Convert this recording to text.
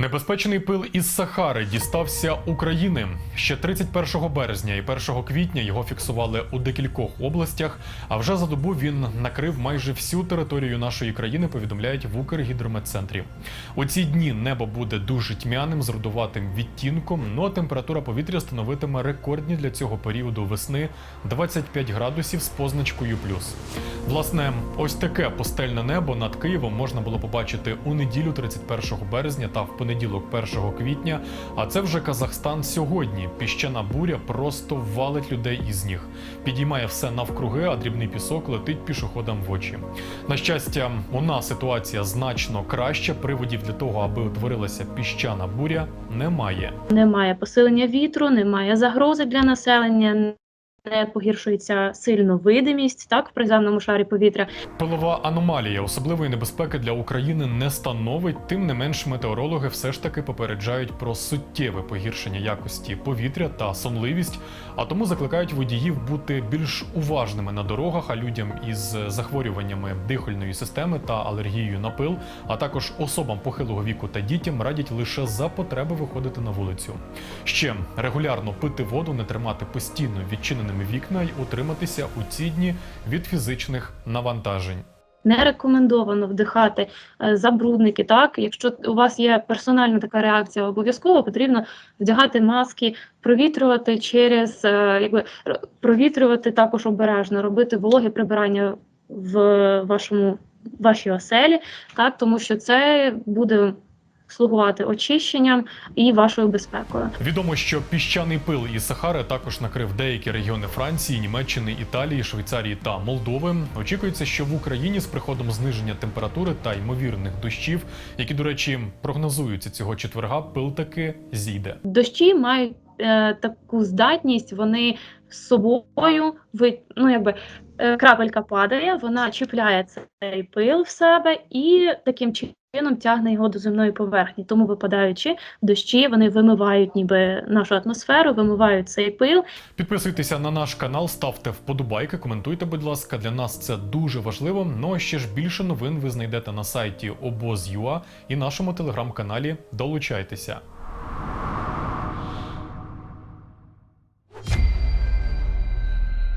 Небезпечний пил із Сахари дістався України. Ще 31 березня і 1 квітня його фіксували у декількох областях. А вже за добу він накрив майже всю територію нашої країни. Повідомляють в Укргідрометцентрі. У ці дні небо буде дуже тьмяним з рудуватим відтінком. Ну а температура повітря становитиме рекордні для цього періоду весни 25 градусів з позначкою плюс. Власне, ось таке пустельне небо над Києвом можна було побачити у неділю 31 березня та в понеділок 1 квітня. А це вже Казахстан сьогодні. Піщана буря просто валить людей із ніг. Підіймає все навкруги, а дрібний пісок летить пішоходам в очі. На щастя, у нас ситуація значно краща. Приводів для того, аби утворилася піщана буря, немає. Немає посилення вітру, немає загрози для населення, не погіршується сильно видимість так в приземному шарі повітря. Пилова аномалія особливої небезпеки для України не становить. Тим не менш, метеорологи все ж таки попереджають про суттєве погіршення якості повітря та сонливість, а тому закликають водіїв бути більш уважними на дорогах, а людям із захворюваннями дихальної системи та алергією на пил, а також особам похилого віку та дітям радять лише за потреби виходити на вулицю. Ще регулярно пити воду, не тримати постійно відчиненими вікна й утриматися у ці дні від фізичних навантажень. Не рекомендовано вдихати е, забрудники. Так, якщо у вас є персональна така реакція, обов'язково потрібно вдягати маски, провітрювати через е, якби провітрювати також обережно, робити вологе прибирання в вашому вашій оселі, так тому що це буде слугувати очищенням і вашою безпекою. Відомо, що піщаний пил із Сахари також накрив деякі регіони Франції, Німеччини, Італії, Швейцарії та Молдови. Очікується, що в Україні з приходом зниження температури та ймовірних дощів, які, до речі, прогнозуються цього четверга, пил таки зійде. Дощі мають е, таку здатність, вони з собою ви, ну, якби, е, крапелька падає, вона чіпляє цей пил в себе і таким чином тягне його до земної поверхні. Тому випадаючи дощі, вони вимивають ніби нашу атмосферу, вимивають цей пил. Підписуйтеся на наш канал, ставте вподобайки, коментуйте, будь ласка. Для нас це дуже важливо. Ну а ще ж більше новин ви знайдете на сайті обоз.ua і нашому телеграм-каналі. Долучайтеся.